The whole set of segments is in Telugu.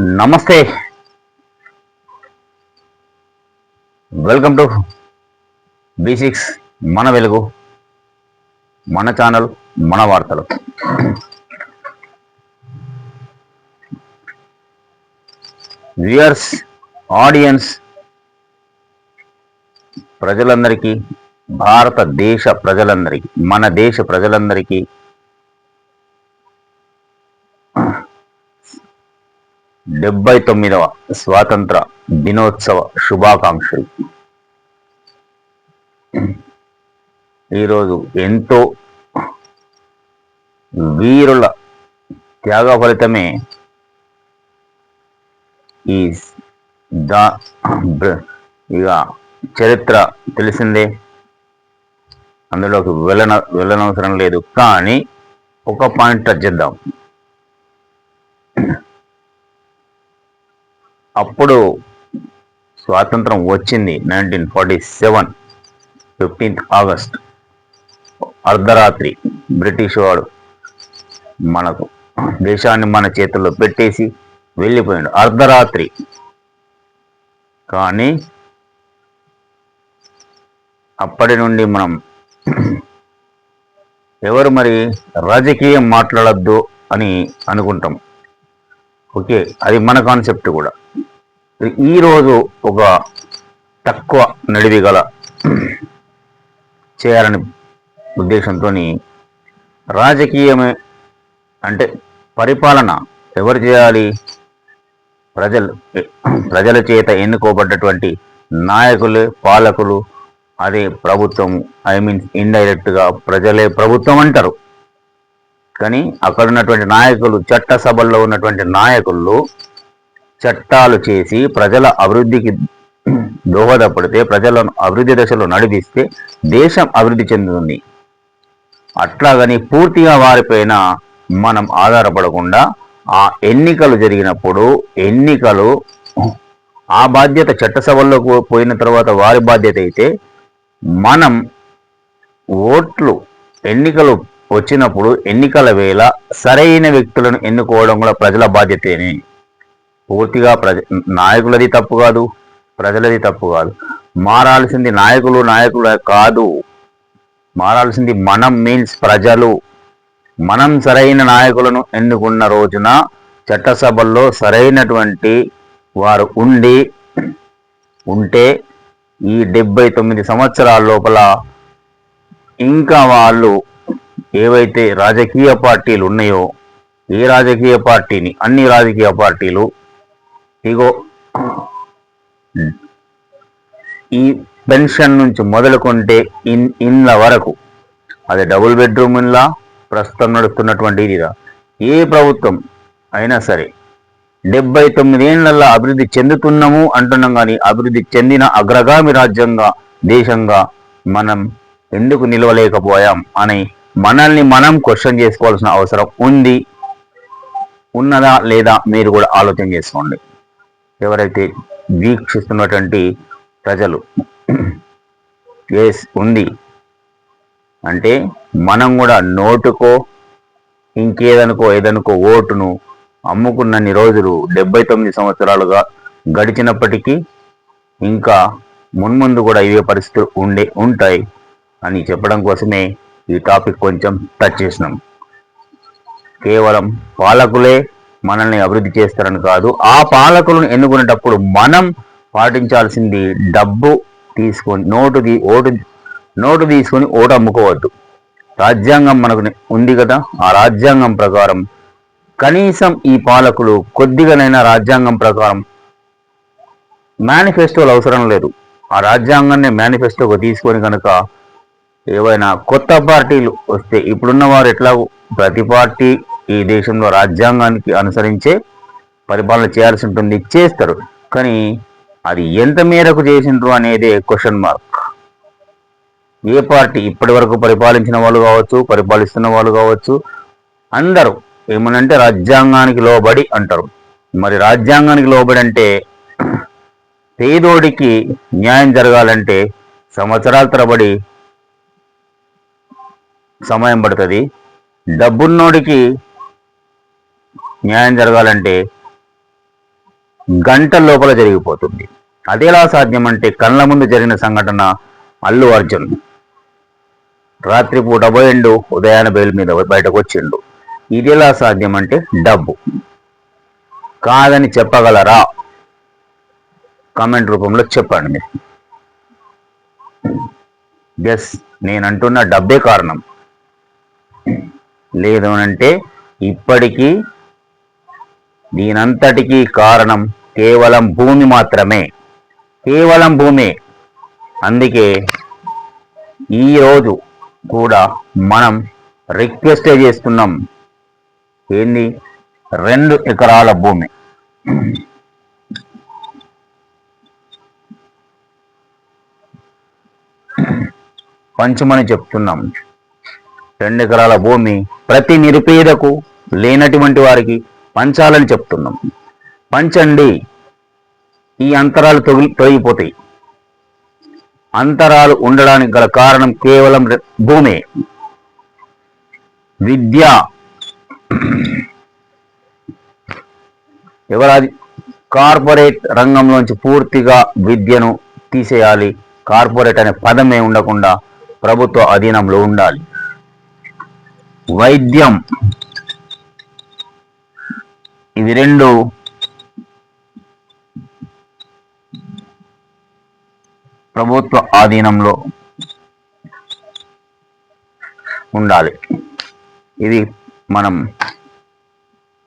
నమస్తే. వెల్కమ్ టు బీ సిక్స్ మన వెలుగు మన ఛానల్ మన వార్తలు. వ్యూయర్స్ ఆడియన్స్ ప్రజలందరికీ భారతదేశ ప్రజలందరికీ మన దేశ ప్రజలందరికీ డెబ్బై తొమ్మిదవ స్వాతంత్ర దినోత్సవ శుభాకాంక్షలు. ఈరోజు ఎంతో వీరుల త్యాగ ఫలితమే ఈ దా ఇక చరిత్ర తెలిసిందే. అందులోకి వెళ్ళన వెళ్ళనవసరం లేదు. కానీ ఒక పాయింట్ టచ్ చేద్దాం. అప్పుడు స్వాతంత్రం వచ్చింది nineteen forty seven fifteenth August అర్ధరాత్రి బ్రిటిష్ వాడు మనకు దేశాన్ని మన చేతుల్లో పెట్టేసి వెళ్ళిపోయాడు. అర్ధరాత్రి. కానీ అప్పటి నుండి మనం ఎవరు మరి రాజకీయం మాట్లాడద్దు అని అనుకుంటాం. ఓకే అది మన కాన్సెప్ట్ కూడా. ఈరోజు ఒక తక్కువ నడివి గల చేయాలని ఉద్దేశంతో రాజకీయమే అంటే పరిపాలన ఎవరు చేయాలి? ప్రజలు ప్రజల చేత ఎన్నుకోబడ్డటువంటి నాయకులు పాలకులు అదే ప్రభుత్వం ఐ మీన్ ఇండైరెక్ట్గా ప్రజలే ప్రభుత్వం అంటారు. కానీ అక్కడ ఉన్నటువంటి నాయకులు చట్టసభల్లో ఉన్నటువంటి నాయకులు చట్టాలు చేసి ప్రజల అభివృద్ధికి దోహదపడితే ప్రజలను అభివృద్ధి దశలో నడిపిస్తే దేశం అభివృద్ధి చెందుతుంది. అట్లాగని పూర్తిగా వారిపైన మనం ఆధారపడకుండా ఆ ఎన్నికలు జరిగినప్పుడు ఎన్నికలు ఆ బాధ్యత చట్టసభల్లో పోయిన తర్వాత వారి బాధ్యత అయితే మనం ఓట్లు ఎన్నికలు వచ్చినప్పుడు ఎన్నికల వేళ సరైన వ్యక్తులను ఎన్నుకోవడం కూడా ప్రజల బాధ్యతనే. పూర్తిగా ప్రజ నాయకులది తప్పు కాదు ప్రజలది తప్పు కాదు. మారాల్సింది నాయకులు నాయకుల కాదు. మారాల్సింది మనం మీన్స్ ప్రజలు. మనం సరైన నాయకులను ఎన్నుకున్న రోజున చట్టసభల్లో సరైనటువంటి వారు ఉండి ఉంటే ఈ డెబ్బై తొమ్మిది సంవత్సరాల లోపల ఇంకా వాళ్ళు ఏవైతే రాజకీయ పార్టీలు ఉన్నాయో ఏ రాజకీయ పార్టీని అన్ని రాజకీయ పార్టీలు ఇగో. ఈ పెన్షన్ నుంచి మొదలుకుంటే ఇన్ ఇన్ల వరకు అది డబుల్ బెడ్రూమ్ ఇన్లా ప్రస్తుతం నడుస్తున్నటువంటి ఇదిగా ఏ ప్రభుత్వం అయినా సరే డెబ్బై తొమ్మిదేళ్ళలో అభివృద్ధి చెందుతున్నాము అంటున్నాం కానీ అభివృద్ధి చెందిన అగ్రగామి రాజ్యంగా దేశంగా మనం ఎందుకు నిలవలేకపోయాం అని మనల్ని మనం క్వశ్చన్ చేసుకోవాల్సిన అవసరం ఉంది. ఉన్నదా లేదా మీరు కూడా ఆలోచన చేసుకోండి. ఎవరైతే వీక్షిస్తున్నటువంటి ప్రజలు ఎస్ ఉంది అంటే మనం కూడా నోటుకో ఇంకేదనుకో ఏదనుకో ఓటును అమ్ముకున్నన్ని రోజులు డెబ్బై తొమ్మిది సంవత్సరాలుగా గడిచినప్పటికీ ఇంకా మున్ముందు కూడా ఇవే పరిస్థితులు ఉండే ఉంటాయి అని చెప్పడం కోసమే ఈ టాపిక్ కొంచెం టచ్ చేసినాం. కేవలం పాలకులే మనల్ని అభివృద్ధి చేస్తారని కాదు ఆ పాలకులను ఎన్నుకునేటప్పుడు మనం పాటించాల్సింది డబ్బు తీసుకొని నోటు ఓటు నోటు తీసుకొని ఓటు అమ్ముకోవద్దు. రాజ్యాంగం మనకు ఉంది కదా ఆ రాజ్యాంగం ప్రకారం కనీసం ఈ పాలకులు కొద్దిగానైనా రాజ్యాంగం ప్రకారం మేనిఫెస్టోలు అవసరం లేదు. ఆ రాజ్యాంగాన్ని మేనిఫెస్టోగా తీసుకొని కనుక ఏవైనా కొత్త పార్టీలు వస్తే ఇప్పుడున్న వారు ఎట్లా ప్రతి పార్టీ ఈ దేశంలో రాజ్యాంగానికి అనుసరించే పరిపాలన చేయాల్సి ఉంటుంది చేస్తారు. కానీ అది ఎంత మేరకు చేసిండ్రు అనేది క్వశ్చన్ మార్క్ ఏ పార్టీ ఇప్పటి వరకు పరిపాలించిన వాళ్ళు కావచ్చు పరిపాలిస్తున్న వాళ్ళు కావచ్చు అందరూ ఏమనంటే రాజ్యాంగానికి లోబడి అంటారు. మరి రాజ్యాంగానికి లోబడి అంటే పేదోడికి న్యాయం జరగాలంటే సంవత్సరాల తరబడి సమయం పడుతుంది. డబ్బున్నోడికి న్యాయం జరగాలంటే గంట లోపల జరిగిపోతుంది. అదేలా సాధ్యం అంటే కళ్ళ ముందు జరిగిన సంఘటన అల్లు అర్జున్. రాత్రిపూట పోయిండు ఉదయాన బయలు మీద బయటకు వచ్చిండు. ఇది ఎలా సాధ్యం అంటే డబ్బు. కాదని చెప్పగలరా? కామెంట్ రూపంలో చెప్పండి మీరు. ఎస్ నేను అంటున్న డబ్బే కారణం. లేదు అంటే ఇప్పటికీ దీనంతటికీ కారణం కేవలం భూమి మాత్రమే. కేవలం భూమి. అందుకే ఈరోజు కూడా మనం రిక్వెస్ట్ చేస్తున్నాం. ఏంది? రెండు ఎకరాల భూమి. పంచమని చెప్తున్నాం. రెండు ఎకరాల భూమి ప్రతి నిరుపేదకు లేనటువంటి వారికి పంచాలని చెప్తున్నాం. పంచండి. ఈ అంతరాలు తొగి తొలగిపోతాయి. అంతరాలు ఉండడానికి గల కారణం కేవలం భూమి. విద్య. ఎవరాది కార్పొరేట్ రంగంలోంచి పూర్తిగా విద్యను తీసేయాలి. కార్పొరేట్ అనే పదమే ఉండకుండా ప్రభుత్వ అధీనంలో ఉండాలి. వైద్యం. ఇవి రెండు. ప్రభుత్వ ఆధీనంలో ఉండాలి. ఇది మనం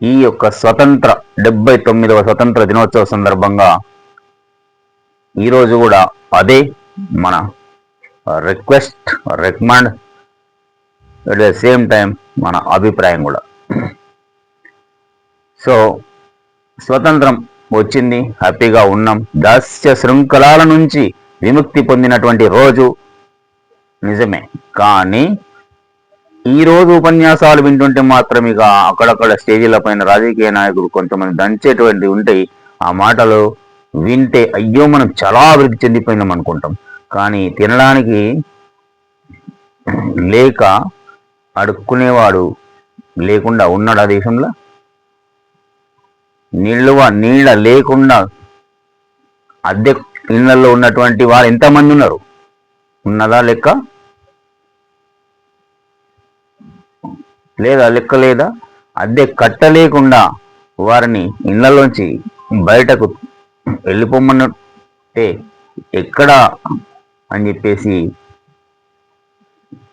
ఈ యొక్క స్వతంత్ర డెబ్బై తొమ్మిదవ స్వతంత్ర దినోత్సవ సందర్భంగా ఈరోజు కూడా అదే మన request recommend at the same time మన అభిప్రాయం కూడా. సో స్వతంత్రం వచ్చింది హ్యాపీగా ఉన్నాం. దాస్య శృంఖలాల నుంచి విముక్తి పొందినటువంటి రోజు నిజమే. కానీ ఈ రోజు ఉపన్యాసాలు వింటుంటే మాత్రం ఇక అక్కడక్కడ స్టేజీల పైన రాజకీయ నాయకులు కొంతమంది దంచేటువంటి ఉంటాయి. ఆ మాటలు వింటే అయ్యో మనం చాలా అభివృద్ధి చెందిపోయినాం అనుకుంటాం. కానీ తినడానికి లేక అడుక్కునేవాడు లేకుండా ఉన్నాడు ఆ దేశంలో? నిల్వ నీళ్ళ లేకుండా అద్దె ఇళ్ళలో ఉన్నటువంటి వారు ఎంతమంది ఉన్నారు? ఉన్నదా లెక్క? లేదా లెక్క లేదా? అద్దె కట్టలేకుండా వారిని ఇళ్ళలోంచి బయటకు వెళ్ళిపోమన్నట్టే ఎక్కడ అని చెప్పేసి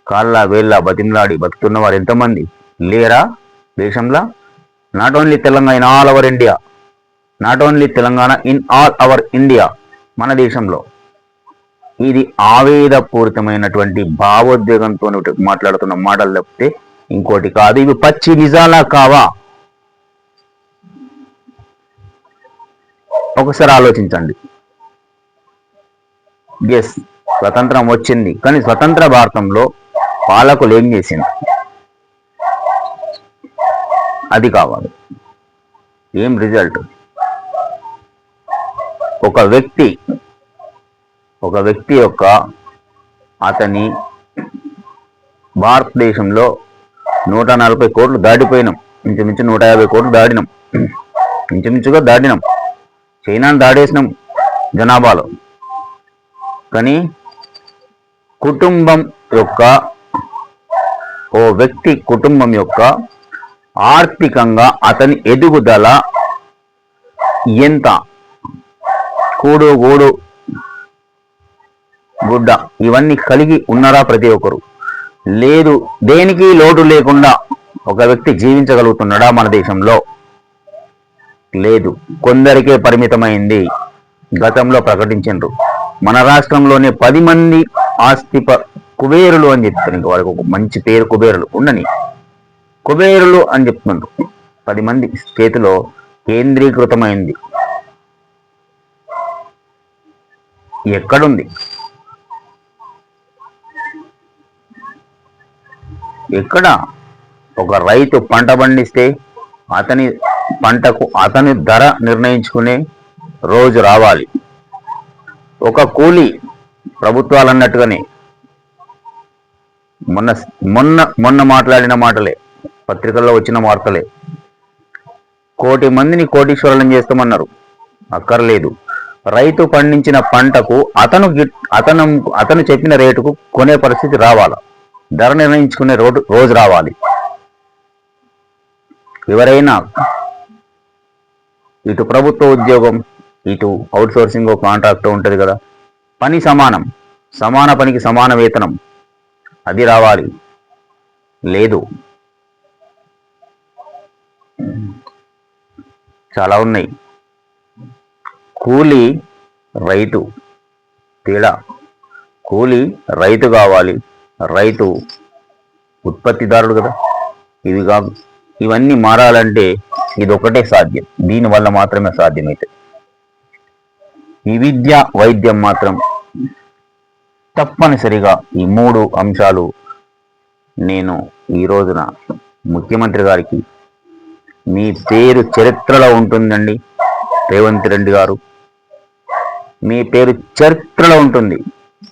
కాళ్ళ వేళ్ళ బతిమలాడి బతుకుతున్న వారు ఎంతమంది? లేరా దేశంలో? Not only Telangana in all our India not only Telangana in all our India మన దేశంలో. ఇది ఆవేదపూరితమైనటువంటి భావోద్వేగంతో మాట్లాడుతున్న మాటలు తప్పితే ఇంకోటి కాదు. ఇవి పచ్చి నిజాలా కావా? ఒకసారి ఆలోచించండి. ఎస్ స్వతంత్రం వచ్చింది. కానీ స్వతంత్ర భారతంలో పాలకులు ఏం చేసింది అది కావాలి. ఏం రిజల్ట్? ఒక వ్యక్తి ఒక వ్యక్తి యొక్క అతని భారతదేశంలో నూట నలభై కోట్లు దాటిపోయినాం. ఇంచుమించు నూట యాభై కోట్లు దాడినాం ఇంచుమించుగా దాడినాం చైనాను దాడేసినాం జనాభాలో. కానీ కుటుంబం యొక్క ఓ వ్యక్తి కుటుంబం యొక్క ఆర్థికంగా అతని ఎదుగుదల ఎంత? కూడు గూడు గుడ్డ ఇవన్నీ కలిగి ఉన్నారా ప్రతి ఒక్కరు? లేదు దేనికి లోటు లేకుండా ఒక వ్యక్తి జీవించగలుగుతున్నాడా మన దేశంలో? లేదు కొందరికే పరిమితమైంది. గతంలో ప్రకటించిండ్రు. మన రాష్ట్రంలోనే పది మంది ఆస్తి కుబేరులు అని చెప్తారు ఇంకా వాళ్ళకి ఒక మంచి పేరు కుబేరులు ఉండని. కుబేరులు అని చెప్తున్నారు. పది మంది చేతిలో కేంద్రీకృతమైంది. ఎక్కడుంది? ఎక్కడ? ఒక రైతు పంట పండిస్తే అతని పంటకు అతని ధర నిర్ణయించుకునే రోజు రావాలి. ఒక కూలి ప్రభుత్వాలు అన్నట్టుగానే మొన్న మొన్న మొన్న మాట్లాడిన మాటలే. పత్రికల్లో వచ్చిన వార్తలే. కోటి మందిని కోటీశ్వరులను చేస్తామన్నారు. అక్కర్లేదు. రైతు పండించిన పంటకు అతను అతను అతను చెప్పిన రేటుకు కొనే పరిస్థితి రావాలి? ధర నిర్ణయించుకునే రోడ్డు రోజు రావాలి. ఎవరైనా ఇటు ప్రభుత్వ ఉద్యోగం ఇటు అవుట్సోర్సింగ్ కాంట్రాక్ట్ ఉంటుంది కదా. పని సమానం. సమాన పనికి సమాన వేతనం. అది రావాలి. లేదు. చాలా ఉన్నాయి. కూలి రైతు తేడా. కూలి రైతు కావాలి. రైతు ఉత్పత్తిదారుడు కదా. ఇవి కాదు. ఇవన్నీ మారాలంటే ఇది ఒకటే సాధ్యం. దీనివల్ల మాత్రమే సాధ్యమైతే. ఈ విద్య వైద్యం మాత్రం తప్పనిసరిగా ఈ మూడు అంశాలు నేను ఈ రోజున ముఖ్యమంత్రి గారికి మీ పేరు చరిత్రలో ఉంటుందండి. రేవంత్ రెడ్డి గారు. మీ పేరు చరిత్రలో ఉంటుంది.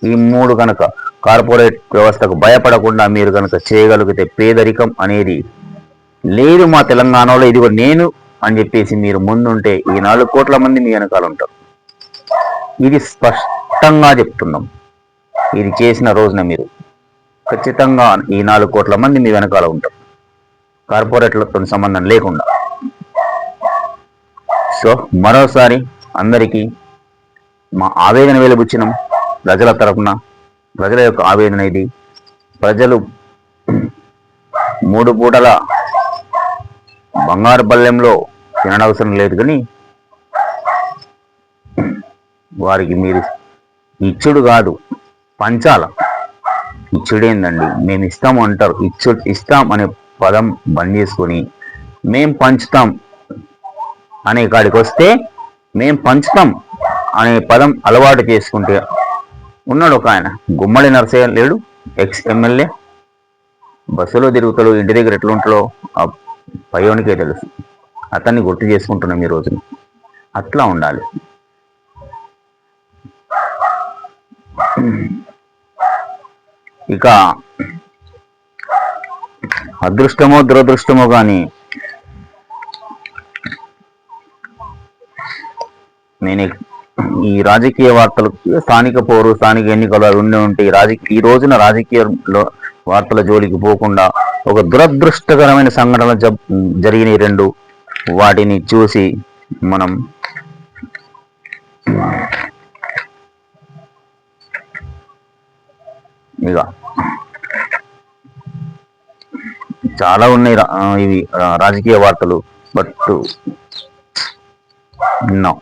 ఈ మూడు కనుక కార్పొరేట్ వ్యవస్థకు భయపడకుండా మీరు కనుక చేయగలిగితే పేదరికం అనేది లేదు మా తెలంగాణలో. ఇదిగో నేను అని చెప్పేసి మీరు ముందుంటే ఈ నాలుగు కోట్ల మంది మీ వెనకాల ఉంటారు. ఇది స్పష్టంగా చెప్తున్నాం. ఇది చేసిన రోజున మీరు ఖచ్చితంగా ఈ నాలుగు కోట్ల మంది మీ వెనకాల ఉంటారు. కార్పొరేట్లతో సంబంధం లేకుండా. సో మరోసారి అందరికీ మా ఆవేదన వెలుబుచ్చినాం ప్రజల తరపున. ప్రజల యొక్క ఆవేదన ఇది. ప్రజలు మూడు పూటల బంగారు పల్లెంలో తిననవసరం లేదు కానీ వారికి మీరు ఇచ్చుడు కాదు పంచాల. ఇచ్చుడేందండి? మేము ఇస్తాము అంటారు. ఇచ్చు ఇస్తాం అనే పదం బంద్ చేసుకొని మేం పంచుతాం అనే కాడికి వస్తే మేం పంచుతాం అనే పదం అలవాటు చేసుకుంటే ఉన్నాడు ఒక ఆయన. గుమ్మడి నరసయ్య లేడు ఎక్స్ ఎమ్మెల్యే బస్సులో తిరుగుతాడు ఇంటి దగ్గర ఎట్లా ఉంటాడో ఆ పయోనికే తెలుసు. అతన్ని గుర్తు చేసుకుంటున్నాం ఈ రోజున. అట్లా ఉండాలి. ఇక అదృష్టమో దురదృష్టమో కానీ నేను ఈ రాజకీయ వార్తలు స్థానిక పౌరు స్థానిక ఎన్నికలు అవి ఉండి ఉంటే ఈ రాజకీయ ఈ రోజున రాజకీయంలో వార్తల జోలికి పోకుండా ఒక దురదృష్టకరమైన సంఘటనలు జరిగిన రెండు. వాటిని చూసి మనం ఇక చాలా ఉన్నాయి రా- ఇవి రాజకీయ వార్తలు బట్ విన్నాం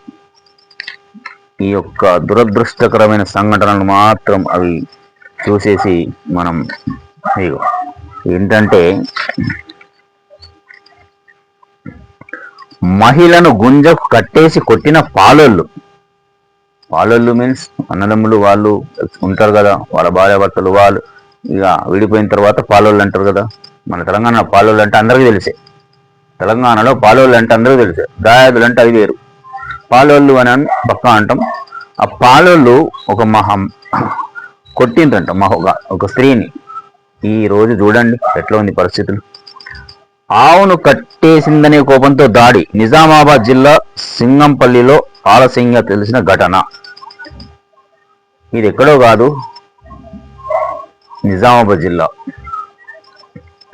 ఈ యొక్క దురదృష్టకరమైన సంఘటనలు మాత్రం అవి చూసేసి మనం ఏంటంటే మహిళను గుంజకు కట్టేసి కొట్టిన పాలోళ్ళు పాలోళ్ళు మీన్స్ అన్నదమ్ములు వాళ్ళు ఉంటారు కదా వాళ్ళ భార్య భర్తలు వాళ్ళు ఇక విడిపోయిన తర్వాత పాలోళ్ళు అంటారు కదా. మన తెలంగాణ పాలోళ్ళు అంటే అందరికీ తెలిసే. తెలంగాణలో పాలోళ్ళు అంటే అందరికీ తెలిసే. దాయాదులు అంటే అది వేరు. పాలోళ్ళు అని పక్క అంటాం. ఆ పాలోళ్ళు ఒక మహం కొట్టిండ్రంట మహ ఒక- ఒక స్త్రీని. ఈ రోజు చూడండి ఎట్లా ఉంది పరిస్థితులు. ఆవును కట్టేసిందనే కోపంతో దాడి. నిజామాబాద్ జిల్లా సింగంపల్లిలో ఆలస్యంగా తెలిసిన ఘటన. ఇది ఎక్కడో కాదు నిజామాబాద్ జిల్లా.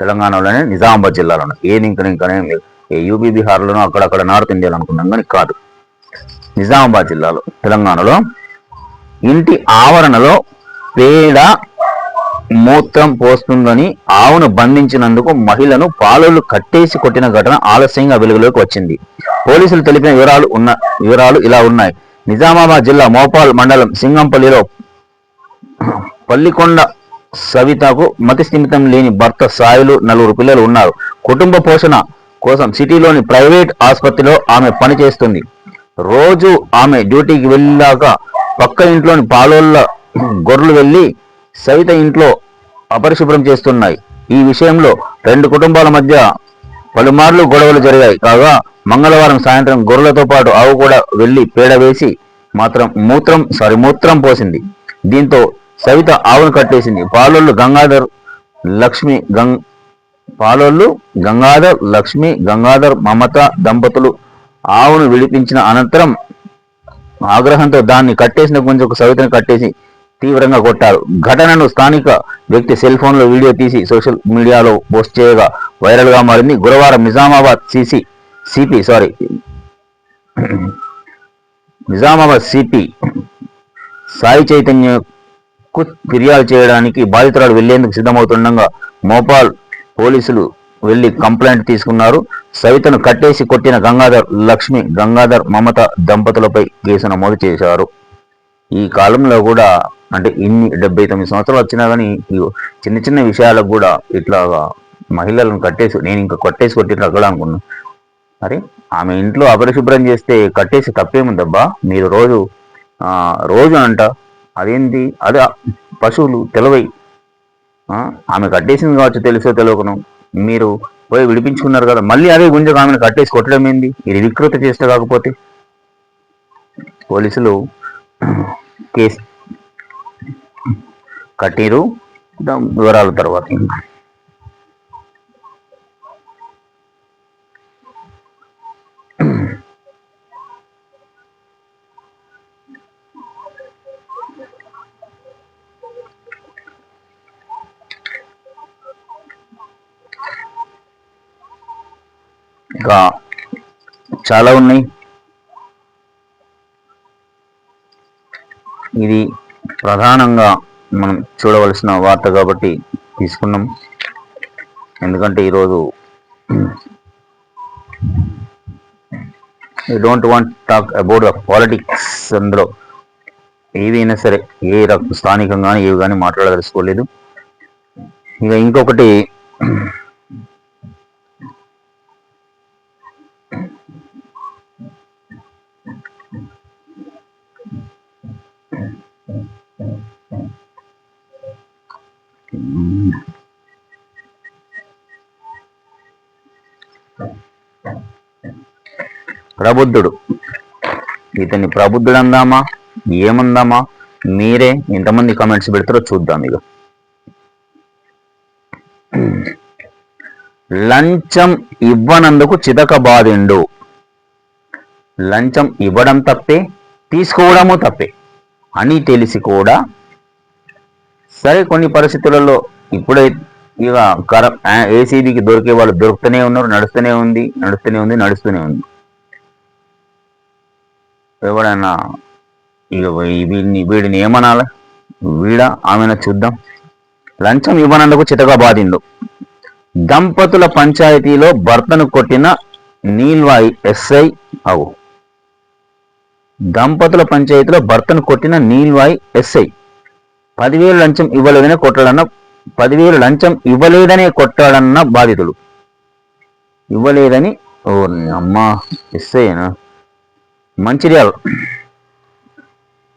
తెలంగాణలోనే నిజామాబాద్ జిల్లాలోనే. ఏది ఇంకా ఇంకా యూపీ బీహార్లోనూ అక్కడక్కడ నార్త్ ఇండియాలో అనుకున్నాం కానీ కాదు. నిజామాబాద్ జిల్లాలో తెలంగాణలో ఇంటి ఆవరణలో పేడ మూత్రం పోస్తుందని ఆవును బంధించినందుకు మహిళను పాలోలు కట్టేసి కొట్టిన ఘటన ఆలస్యంగా వెలుగులోకి వచ్చింది. పోలీసులు తెలిపిన వివరాలు ఉన్న వివరాలు ఇలా ఉన్నాయి. నిజామాబాద్ జిల్లా మోపాల్ మండలం సింగంపల్లిలో పల్లికొండ సవితకు మతి స్థిమితం లేని భర్త సాయిలు నలుగురు పిల్లలు ఉన్నారు. కుటుంబ పోషణ కోసం సిటీలోని ప్రైవేట్ ఆసుపత్రిలో ఆమె పనిచేస్తుంది. రోజు ఆమె డ్యూటీకి వెళ్ళాక పక్క ఇంట్లోని పాలోళ్ళ గొర్రెలు వెళ్ళి సవిత ఇంట్లో అపరిశుభ్రం చేస్తున్నాయి. ఈ విషయంలో రెండు కుటుంబాల మధ్య పలుమార్లు గొడవలు జరిగాయి. కాగా మంగళవారం సాయంత్రం గొర్రెలతో పాటు ఆవు కూడా వెళ్ళి పేడ వేసి మాత్రం మూత్రం సారీ మూత్రం పోసింది. దీంతో సవిత ఆవును కట్టేసింది. పాలోళ్ళు గంగాధర్ లక్ష్మి గంగ్ పాలోళ్ళు గంగాధర్ లక్ష్మి గంగాధర్ మమత దంపతులు ఆవును విడిపించిన అనంతరం ఆగ్రహంతో దాన్ని కట్టేసిన గుంజకు సవితను కట్టేసి తీవ్రంగా కొట్టారు. ఘటనను స్థానిక వ్యక్తి సెల్ ఫోన్లో వీడియో తీసి సోషల్ మీడియాలో పోస్ట్ చేయగా వైరల్గా మారింది. గురువారం Nizamabad CC CP sorry Nizamabad CP Sai Chaitanya కుత్ ఫిర్యాదు చేయడానికి బాధితురాలు వెళ్ళేందుకు సిద్ధమవుతుండగా మోపాల్ పోలీసులు వెళ్ళి కంప్లైంట్ తీసుకున్నారు. సవితను కట్టేసి కొట్టిన గంగాధర్ లక్ష్మి గంగాధర్ మమత దంపతులపై కేసు నమోదు చేశారు. ఈ కాలంలో కూడా అంటే ఇన్ని డెబ్బై తొమ్మిది సంవత్సరాలు వచ్చినా కానీ ఈ చిన్న చిన్న విషయాలకు కూడా ఇట్లాగా మహిళలను కట్టేసి నేను ఇంకా కొట్టేసి కొట్టిన అక్కడ అనుకున్నాను మరి ఆమె ఇంట్లో అపరిశుభ్రం చేస్తే కట్టేసి తప్పేముందబ్బా? మీరు రోజు రోజు అంట అదేంటి? అదే పశువులు తెలవై. ఆమె కట్టేసింది కావచ్చు తెలుసో తెలియకను మీరు పోయి విడిపించుకున్నారు కదా మళ్ళీ అదే గుంజకు ఆమెను కట్టేసి కొట్టడం ఏంది? ఇది వికృత చేస్తే కాకపోతే. పోలీసులు కేసు కట్టిరు. వివరాల తర్వాత ఇంకా చాలా ఉన్నాయి. ఇది ప్రధానంగా మనం చూడవలసిన వార్త కాబట్టి తీసుకున్నాం. ఎందుకంటే ఈరోజు I don't want talk about the politics అందులో ఏవైనా సరే ఏ రకం స్థానికంగా ఏవి కానీ మాట్లాడదలుచుకోలేదు. ఇక ఇంకొకటి ప్రబుద్ధుడు. ఇతన్ని ప్రబుద్ధుడు అందామా? ఏమందామా? మీరే ఎంతమంది కమెంట్స్ పెడతారో చూద్దాం ఇక లంచం ఇవ్వనందుకు చితక బాధిండు. లంచం ఇవ్వడం తప్పే తీసుకోవడము తప్పే. అని తెలిసి కూడా సరే కొన్ని పరిస్థితులలో ఇప్పుడే ఇక కర ఏసీబీకి దొరికే వాళ్ళు దొరుకుతూనే ఉన్నారు నడుస్తూనే ఉంది నడుస్తూనే ఉంది నడుస్తూనే ఉంది. ఎవడన్నా ఇక వీడిని వీడిని ఏమనాలి? వీడ ఆమెను చూద్దాం. లంచం ఇవ్వనందుకు చితగా బాధిండు. దంపతుల పంచాయతీలో భర్తను కొట్టిన నీల్వాయి ఎస్ఐ అవు. దంపతుల పంచాయతీలో భర్తను కొట్టిన నీల్వాయి ఎస్ఐ. పదివేలు లంచం ఇవ్వలేదనే కొట్టాడన్న పదివేలు లంచం ఇవ్వలేదనే కొట్టాడన్న బాధితుడు. ఇవ్వలేదని ఓ అమ్మా ఎస్ఐనా మంచిర్యాల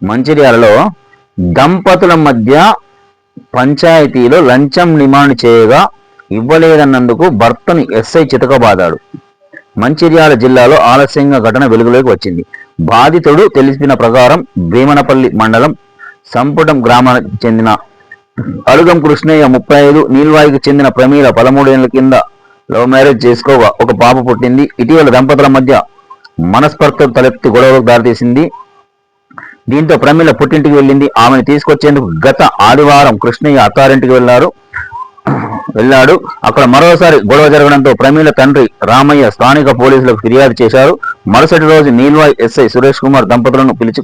మంచిర్యాలలో దంపతుల మధ్య పంచాయతీలో లంచం డిమాండ్ చేయగా ఇవ్వలేదన్నందుకు భర్తను ఎస్ఐ చితకబాదాడు. మంచిర్యాల జిల్లాలో ఆలస్యంగా ఘటన వెలుగులోకి వచ్చింది. బాధితుడు తెలిసిన ప్రకారం భీమనపల్లి మండలం సంపుటం గ్రామానికి చెందిన అడుగం కృష్ణయ్య ముప్పై ఐదు నీల్వాయికి చెందిన ప్రమీల పదమూడేళ్ళ కింద లవ్ మ్యారేజ్ చేసుకోగా ఒక పాప పుట్టింది. ఇటీవల దంపతుల మధ్య మనస్పర్ధ తలెత్తి గొడవలకు దారితీసింది. దీంతో ప్రమీల పుట్టింటికి వెళ్ళింది. ఆమెను తీసుకొచ్చేందుకు గత ఆదివారం కృష్ణయ్య అత్తారింటికి వెళ్ళారు వెళ్ళాడు. అక్కడ మరోసారి గొడవ జరగడంతో ప్రమీల తండ్రి రామయ్య స్థానిక పోలీసులకు ఫిర్యాదు చేశారు. మరుసటి రోజు నీల్వాయ్ ఎస్ఐ సురేష్ కుమార్ దంపతులను పిలిచి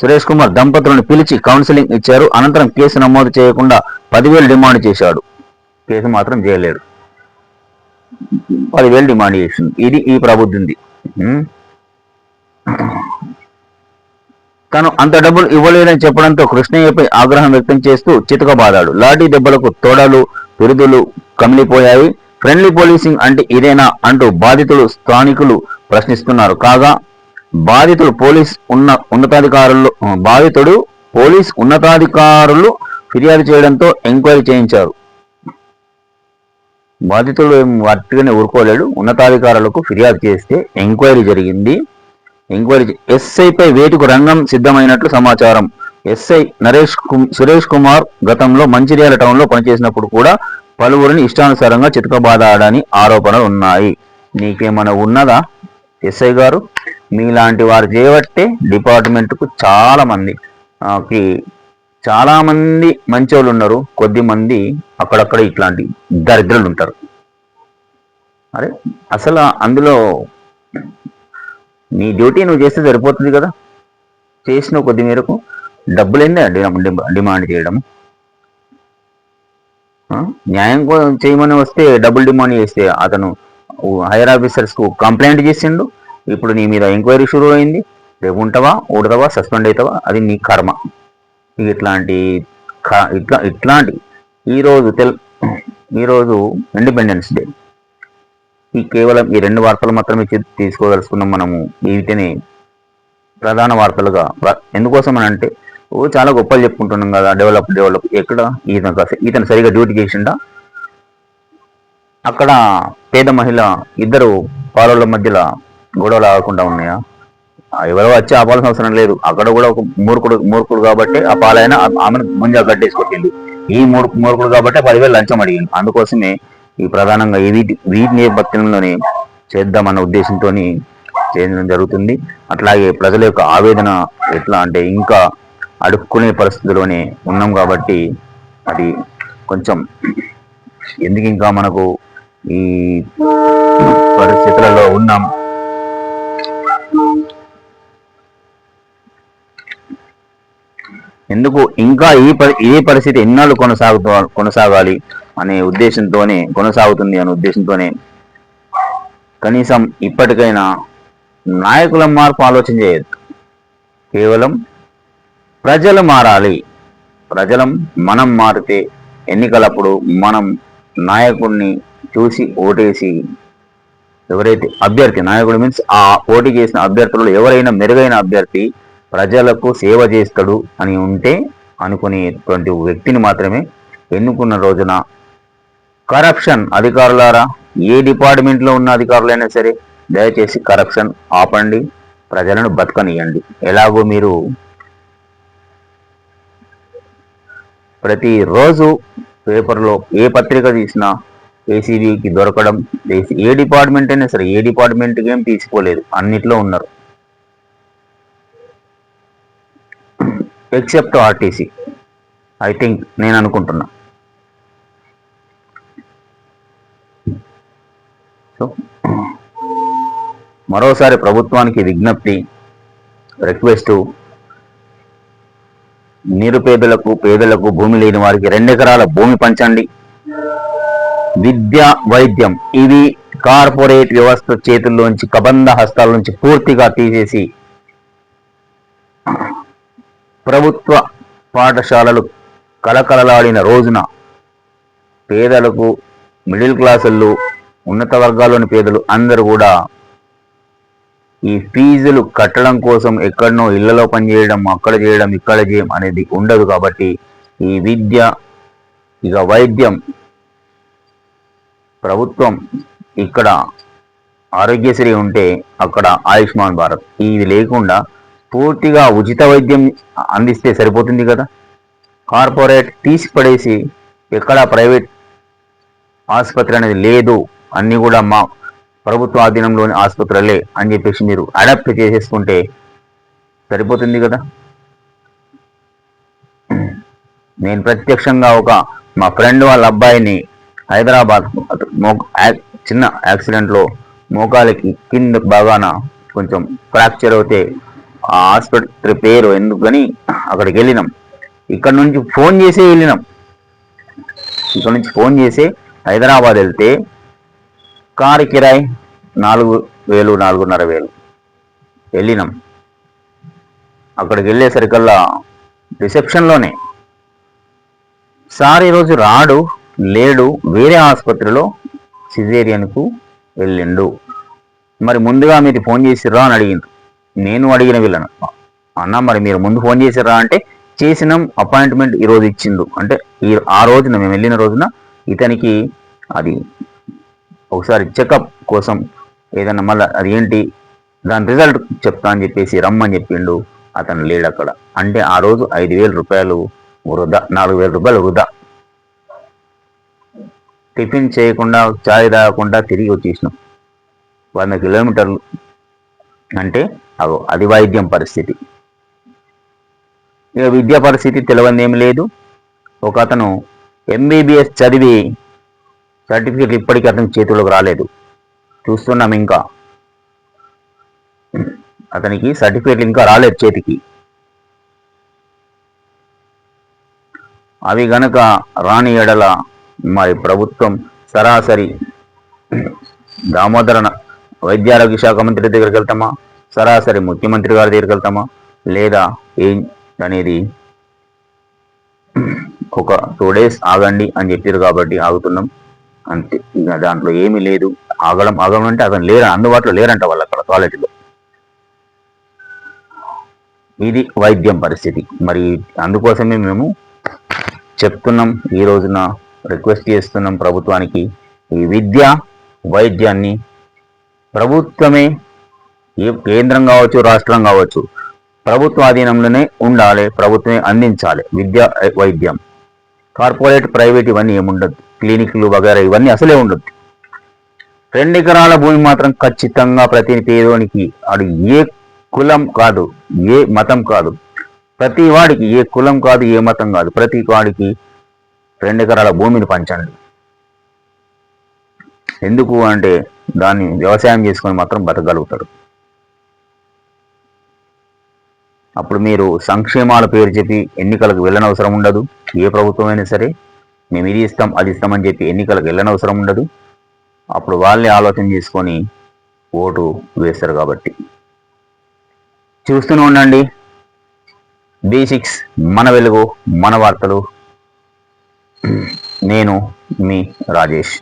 సురేష్ కుమార్ దంపతులను పిలిచి కౌన్సిలింగ్ ఇచ్చారు. అనంతరం కేసు నమోదు చేయకుండా పదివేలు డిమాండ్ చేశాడు. కేసు మాత్రం చేయలేడు పదివేలు డిమాండ్ చేసింది. ఇది ఈ ప్రబుద్ధింది తను అంత డబ్బులు ఇవ్వలేదని చెప్పడంతో కృష్ణయ్యపై ఆగ్రహం వ్యక్తం చేస్తూ చితకబాదాడు. లాఠీ దెబ్బలకు తోడలు పిరుదులు కమిలిపోయాయి. ఫ్రెండ్లీ పోలీసింగ్ అంటే ఇదేనా అంటూ బాధితులు స్థానికులు ప్రశ్నిస్తున్నారు. కాగా బాధితుడు పోలీస్ ఉన్న ఉన్నతాధికారులు బాధితుడు పోలీస్ ఉన్నతాధికారులు ఫిర్యాదు చేయడంతో ఎంక్వైరీ చేయించారు. బాధితుడు ఏం ఊరుకోలేడు. ఉన్నతాధికారులకు ఫిర్యాదు చేస్తే ఎంక్వైరీ జరిగింది. ఎంక్వైరీ ఎస్ఐపై వేటుకు రంగం సిద్ధమైనట్లు సమాచారం. ఎస్ఐ నరేష్ సురేష్ కుమార్ గతంలో మంచిర్యాల టౌన్లో పనిచేసినప్పుడు కూడా పలువురిని ఇష్టానుసారంగా చితకబాదాడని ఆరోపణలు ఉన్నాయి. నీకేమైనా ఉన్నదా? ఎస్ఐ గారు? మీలాంటి వారు చేయబట్టే డిపార్ట్మెంట్కు చాలా మంది మంచి వాళ్ళు ఉన్నారు. కొద్ది మంది అక్కడక్కడ ఇట్లాంటి దరిద్రులు ఉంటారు. అరే అసలు అందులో నీ డ్యూటీ నువ్వు చేస్తే సరిపోతుంది కదా? చేసిన కొద్ది మేరకు డబ్బులు ఏంది డిమాండ్ చేయడం. న్యాయం కోసం చేయమని వస్తే డబుల్ డిమాండ్ చేస్తే అతను హైయర్ ఆఫీసర్స్కు కంప్లైంట్ చేసిండు. ఇప్పుడు నీ మీద ఎంక్వైరీ షురూ అయింది రేపు ఉంటావా? ఊడతావా సస్పెండ్ అవుతావా అది నీ కర్మ. ఇట్లాంటి క- ఇట్లా ఇట్లాంటి. ఈరోజు తెల్ ఈరోజు ఇండిపెండెన్స్ డే ఈ కేవలం ఈ రెండు వార్తలు మాత్రమే తీసుకోదలుచుకున్నాం మనము. వీటిని ప్రధాన వార్తలుగా ఎందుకోసం అని అంటే ఓ చాలా గొప్పలు చెప్పుకుంటున్నాం కదా డెవలప్ డెవలప్. ఎక్కడ? ఈతను ఇతను సరిగా డ్యూటీ చేసిండా? అక్కడ పేద మహిళ ఇద్దరు పాలల మధ్యలో గొడవలు ఆగకుండా ఉన్నాయా? ఎవరో వచ్చి ఆపాల్సిన అవసరం లేదు. అక్కడ కూడా ఒక మూర్ఖుడు మూర్ఖుడు కాబట్టి ఆ పాలైన ఆమెను ముందు గడ్డేసుకొచ్చింది ఈ మూర్ఖ మూర్ఖుడు కాబట్టి పదివేలు లంచం అడిగింది. అందుకోసమే ఈ ప్రధానంగా ఈ వీటి వీటి నేపథ్యంలోనే చేద్దామన్న ఉద్దేశంతో చేయడం జరుగుతుంది. అట్లాగే ప్రజల యొక్క ఆవేదన ఎట్లా అంటే ఇంకా అడుక్కునే పరిస్థితిలోనే ఉన్నాం కాబట్టి అది కొంచెం ఎందుకు ఇంకా మనకు ఈ పరిస్థితులలో ఉన్నాం? ఎందుకు ఇంకా ఈ పరి పరిస్థితి ఎన్నాళ్ళు కొనసాగుతూ కొనసాగాలి అనే ఉద్దేశంతోనే కొనసాగుతుంది అనే ఉద్దేశంతోనే కనీసం ఇప్పటికైనా నాయకుల మార్పు ఆలోచన చేయొద్దు. కేవలం ప్రజలు మారాలి. ప్రజలం మనం మారితే ఎన్నికలప్పుడు మనం నాయకుడిని చూసి ఓటేసి ఎవరైతే అభ్యర్థి నాయకుడు మీన్స్ ఆ పోటీ చేసిన అభ్యర్థులు ఎవరైనా మెరుగైన అభ్యర్థి ప్రజలకు సేవ చేస్తాడు అని ఉంటే అనుకునేటువంటి వ్యక్తిని మాత్రమే ఎన్నుకున్న రోజున కరప్షన్ అధికారులారా ఏ డిపార్ట్మెంట్లో ఉన్న అధికారులైనా సరే దయచేసి కరప్షన్ ఆపండి ప్రజలను బతకనియండి. ఎలాగో మీరు ప్రతిరోజు పేపర్లో ఏ పత్రిక తీసినా ఏసీబీకి దొరకడం ఏసీ- ఏ డిపార్ట్మెంట్ అయినా సరే ఏ డిపార్ట్మెంట్కి ఏం తీసుకోలేదు అన్నిట్లో ఉన్నారు. ఎక్సెప్ట్ ఆర్టీసీ ఐ థింక్ నేను అనుకుంటున్నా. సో మరోసారి ప్రభుత్వానికి విజ్ఞప్తి రిక్వెస్ట్ నిరుపేదలకు పేదలకు భూమి లేని వారికి రెండెకరాల భూమి పంచండి. విద్య వైద్యం ఇవి కార్పొరేట్ వ్యవస్థ చేతుల్లోంచి కబంధ హస్తాల నుంచి పూర్తిగా తీసేసి ప్రభుత్వ పాఠశాలలు కలకలలాడిన రోజున పేదలకు మిడిల్ క్లాసుల్లో ఉన్నత వర్గాల్లోని పేదలు అందరూ కూడా ఈ ఫీజులు కట్టడం కోసం ఎక్కడనో ఇళ్ళలో పనిచేయడం అక్కడ చేయడం ఇక్కడ చేయడం అనేది ఉండదు కాబట్టి ఈ విద్య ఇక వైద్యం ప్రభుత్వం ఇక్కడ ఆరోగ్యశ్రీ ఉంటే అక్కడ ఆయుష్మాన్ భారత్. ఇది లేకుండా పూర్తిగా ఉచిత వైద్యం అందిస్తే సరిపోతుంది కదా? కార్పొరేట్ తీసి పడేసి ఎక్కడ ప్రైవేట్ ఆసుపత్రి అనేది లేదు. అన్ని కూడా మా ప్రభుత్వ ఆధీనంలోని ఆసుపత్రులే అని చెప్పేసి మీరు అడాప్ట్ చేసేసుకుంటే సరిపోతుంది కదా? నేను ప్రత్యక్షంగా ఒక మా ఫ్రెండ్ వాళ్ళ అబ్బాయిని హైదరాబాద్ మో- చిన్న యాక్సిడెంట్లో మోకాలికి కింద బాగాన కొంచెం ఫ్రాక్చర్ అవుతే ఆ ఆసుపత్రి పేరు ఎందుకని అక్కడికి వెళ్ళినాం ఇక్కడ నుంచి ఫోన్ చేసి వెళ్ళినాం. ఇక్కడ నుంచి ఫోన్ చేసి హైదరాబాద్ వెళ్తే కారు కిరాయి నాలుగు వేలు నాలుగున్నర వేలు. వెళ్ళినాం. అక్కడికి వెళ్ళేసరికల్లా రిసెప్షన్లోనే. సార్ ఈరోజు రాడు లేడు వేరే ఆసుపత్రిలో సిజేరియన్కు వెళ్ళిండు. మరి ముందుగా మీరు ఫోన్ చేసిర్రా అని అడిగింది నేను అడిగిన వీళ్ళను అన్న మరి మీరు ముందు ఫోన్ చేశారా అంటే చేసినాం అపాయింట్మెంట్ ఈరోజు ఇచ్చిండు. అంటే ఈ ఆ రోజున మేము వెళ్ళిన రోజున ఇతనికి అది ఒకసారి చెకప్ కోసం ఏదన్నా మళ్ళీ అది ఏంటి దాని రిజల్ట్ చెప్తా అని చెప్పేసి రమ్మని చెప్పిండు అతను లేడు అక్కడ. అంటే ఆ రోజు ఐదు వేల రూపాయలు వృధా నాలుగు వేల రూపాయలు వృధా. టిఫిన్ చేయకుండా చాయ్ తాగకుండా తిరిగి వచ్చేసినాం. వంద కిలోమీటర్లు. అంటే అగో అది వైద్యం పరిస్థితి. ఇక విద్యా పరిస్థితి తెలియదేం లేదు. ఒక అతను ఎంబీబీఎస్ చదివి సర్టిఫికెట్ ఇప్పటికీ అతని చేతిలోకి రాలేదు. చూస్తున్నాం ఇంకా. అతనికి సర్టిఫికేట్లు ఇంకా రాలేదు చేతికి. అవి గనక రాని ఎడల మరి ప్రభుత్వం సరాసరి దామోదరన వైద్యారోగ్య శాఖ మంత్రి దగ్గరికి వెళ్తామా? సరాసరి ముఖ్యమంత్రి గారి దగ్గరికి వెళ్తామా? లేదా ఏం అనేది ఒక టూ డేస్ ఆగండి అని చెప్పారు కాబట్టి ఆగుతున్నాం. అంతే ఇక దాంట్లో ఏమీ లేదు. ఆగడం ఆగడం అంటే అతను లేరు? అందుబాటులో లేరంట వాళ్ళు అక్కడ కాలేజీలో ఇది వైద్యం పరిస్థితి. మరి అందుకోసమే మేము చెప్తున్నాం ఈ రోజున రిక్వెస్ట్ చేస్తున్నాం ప్రభుత్వానికి ఈ విద్య వైద్యాన్ని ప్రభుత్వమే కేంద్రం కావచ్చు రాష్ట్రం కావచ్చు ప్రభుత్వ అధీనంలోనే ఉండాలి ప్రభుత్వమే అందించాలి విద్య వైద్యం. కార్పొరేట్ ప్రైవేట్ ఇవన్నీ ఏముండదు క్లినిక్లు వగేరా ఇవన్నీ అసలే ఉండదు. రెండు ఎకరాల భూమి మాత్రం ఖచ్చితంగా ప్రతి పేదోనికి అది ఏ కులం కాదు ఏ మతం కాదు ప్రతి వాడికి ఏ కులం కాదు ఏ మతం కాదు ప్రతి వాడికి రెండు ఎకరాల భూమిని పంచండి. ఎందుకు అంటే దాన్ని వ్యవసాయం చేసుకొని మాత్రం బతకగలుగుతాడు అప్పుడు మీరు సంక్షేమాల పేరు చెప్పి ఎన్నికలకు వెళ్ళనవసరం ఉండదు. ఏ ప్రభుత్వమైనా సరే మేము ఇది ఇస్తాం అది ఇస్తామని చెప్పి ఎన్నికలకు వెళ్ళనవసరం ఉండదు. అప్పుడు వాళ్ళే ఆలోచన చేసుకొని ఓటు వేస్తారు కాబట్టి. చూస్తూనే ఉండండి. బేసిక్స్ మన వెలుగు మన వార్తలు. నేను మీ రాజేష్.